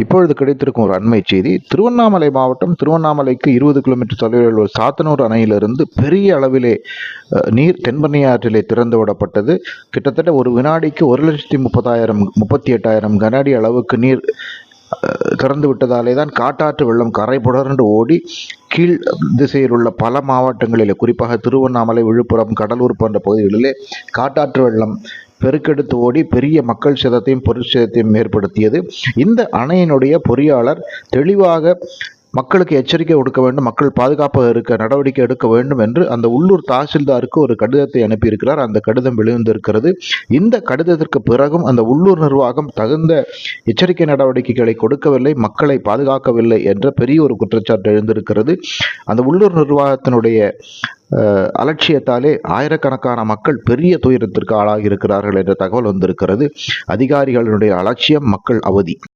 இப்பொழுது கிடைத்திருக்கும் ஒரு அண்மை செய்தி திருவண்ணாமலை மாவட்டம் திருவண்ணாமலைக்கு இருபது கிலோமீட்டர் தொலைவில் உள்ள சாத்தனூர் அணையிலிருந்து பெரிய அளவிலே நீர் தென்பண்ணை ஆற்றிலே திறந்து விடப்பட்டது. கிட்டத்தட்ட ஒரு வினாடிக்கு ஒரு லட்சத்தி முப்பதாயிரம் முப்பத்தி எட்டாயிரம் கனஅடி அளவுக்கு நீர் திறந்து விட்டதாலே தான் காட்டாற்று வெள்ளம் கரை புடர்ந்து ஓடி கீழ் திசையில் உள்ள பல மாவட்டங்களிலே குறிப்பாக திருவண்ணாமலை விழுப்புரம் கடலூர் போன்ற பகுதிகளிலே காட்டாற்று வெள்ளம் பெருக்கெடுத்து ஓடி பெரிய மக்கள் சேதத்தையும் பொருட்சேதத்தையும் ஏற்படுத்தியது. இந்த அணையினுடைய பொறியாளர் தெளிவாக மக்களுக்கு எச்சரிக்கை கொடுக்க வேண்டும் மக்கள் பாதுகாப்பாக இருக்க நடவடிக்கை எடுக்க வேண்டும் என்று அந்த உள்ளூர் தாசில்தாருக்கு ஒரு கடிதத்தை அனுப்பியிருக்கிறார். அந்த கடிதம் வெளிவந்திருக்கிறது. இந்த கடிதத்திற்கு பிறகும் அந்த உள்ளூர் நிர்வாகம் தகுந்த எச்சரிக்கை நடவடிக்கைகளை கொடுக்கவில்லை மக்களை பாதுகாக்கவில்லை என்ற பெரிய ஒரு குற்றச்சாட்டு எழுந்திருக்கிறது. அந்த உள்ளூர் நிர்வாகத்தினுடைய அலட்சியத்தாலே ஆயிரக்கணக்கான மக்கள் பெரிய துயரத்திற்கு ஆளாகி இருக்கிறார்கள் என்ற தகவல் வந்திருக்கிறது. அதிகாரிகளுடைய அலட்சியம் மக்கள் அவதி.